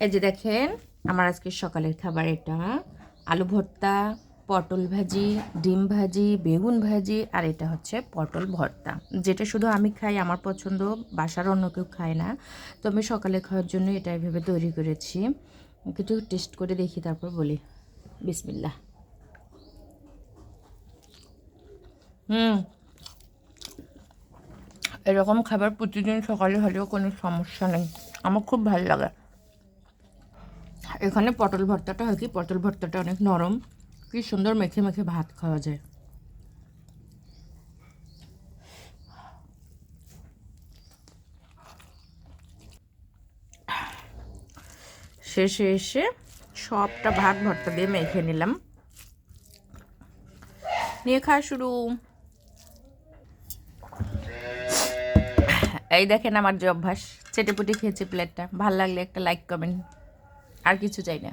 এই যে দেখেন, আমার আজকে সকালের খাবার এটা। আলু ভর্তা, পটল ভাজি, ডিম ভাজি, বেগুন ভাজি, আর এটা হচ্ছে পটল ভর্তা। যেটা শুধু আমি খাই, আমার পছন্দ, বাসার অন্য কেউ খায় না। তো আমি সকালে খাওয়ার জন্য এটা এভাবে তৈরি করেছি। একটু টেস্ট করে দেখি, তারপর বলি। বিসমিল্লা হুম। এরকম খাবার প্রতিদিন সকালে হলেও কোনো সমস্যা নেই। আমার খুব ভালো লাগে। এখানে পটল ভর্তাটা হয় কি? পটল ভর্তাটা অনেক নরম। কি সুন্দর মেখে মেখে ভাত খাওয়া যায়। শেষে এসে সবটা ভাত ভর্তা দিয়ে মেখে নিলাম। নিয়ে খাওয়া শুরু। এই দেখেন আমার যে অভ্যাস। চেটেপুটি খেয়েছি প্লেটটা। ভালো লাগলে একটা লাইক কমেন্ট আর কিছু চাই না।